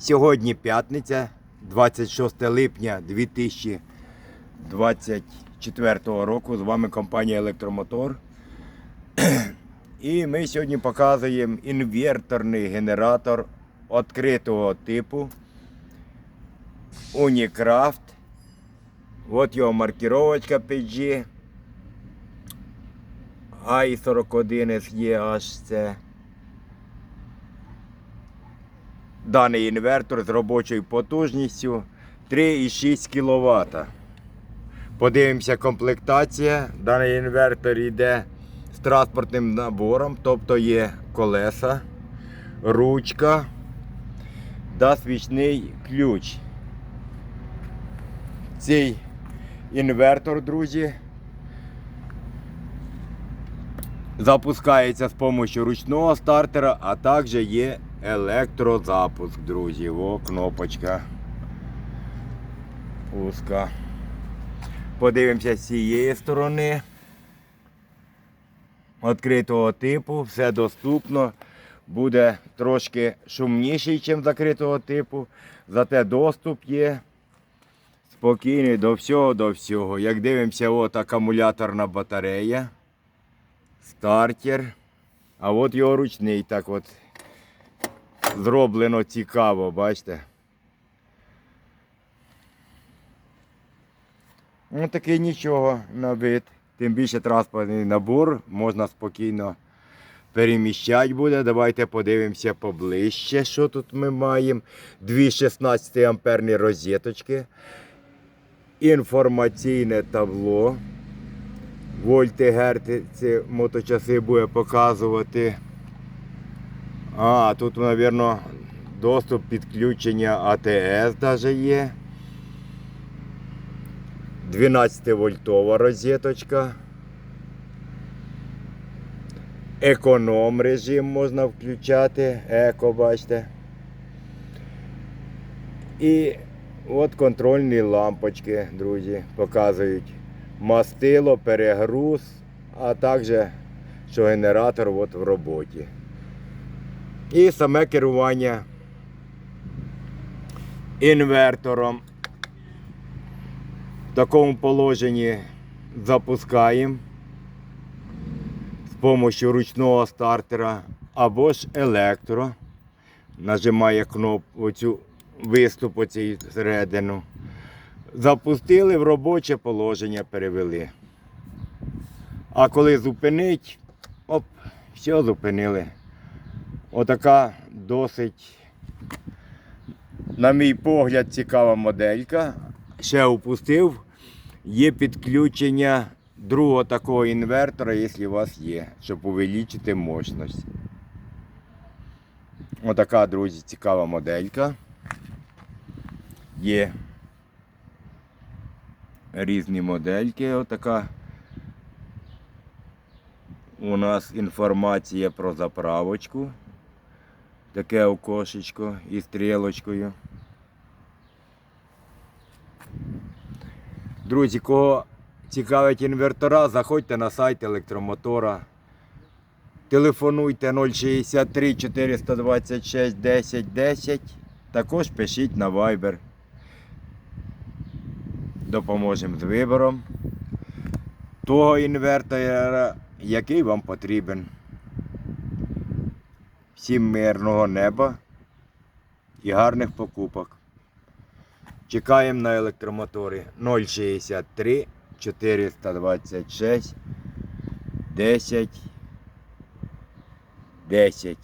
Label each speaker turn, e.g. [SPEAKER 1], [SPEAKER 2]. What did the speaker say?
[SPEAKER 1] Сьогодні п'ятниця, 26 липня 2024 року. З вами компанія Електромотор. І ми сьогодні показуємо інверторний генератор відкритого типу Unicraft. От його маркировочка PG. i41 SEHC. Даний інвертор з робочою потужністю 3,6 кВт. Подивимося комплектація. Даний інвертор йде з транспортним набором, тобто є колеса, ручка та свічний ключ. Цей інвертор, друзі, запускається з допомогою ручного стартера, а також є електрозапуск, друзі. О, кнопочка. Узка. Подивимося з цієї сторони. Відкритого типу, все доступно. Буде трошки шумніший, ніж закритого типу. Зате доступ є. Спокійний до всього, до всього. Як дивимося, от акумуляторна батарея. Стартер. А от його ручний так от зроблено цікаво, бачите? Ну такий нічого на вид. Тим більше транспортний набор, можна спокійно переміщати буде. Давайте подивимося поближче, що тут ми маємо. Дві 16 амперні розеточки. Інформаційне табло. Вольти, герти, ці моточаси буде показувати. А, тут, мабуть, доступ підключення АТС даже є. 12 вольтова розеточка. Економ режим можна включати. Еко, бачите. І от контрольні лампочки, друзі, показують мастило, перегруз, а також, що генератор от в роботі. І саме керування інвертором. В такому положенні запускаємо з допомогою ручного стартера або ж електро. Нажимає кнопку оцю виступ оцій середину. Запустили в робоче положення, перевели. А коли зупинить, оп, все зупинили. Отака досить, на мій погляд, цікава моделька. Ще опустив. Є підключення другого такого інвертора, якщо у вас є, щоб увеличити мощність. Отака, друзі, цікава моделька. Є різні модельки. Отака. У нас інформація про заправочку. Таке окошечко із стрілочкою. Друзі, кого цікавить інвертора, заходьте на сайт електромотора. Телефонуйте 063 426 10 10. Також пишіть на Viber. Допоможемо з вибором того інвертора, який вам потрібен. Всім мирного неба і гарних покупок. Чекаємо на електромотори 063 426 10 10.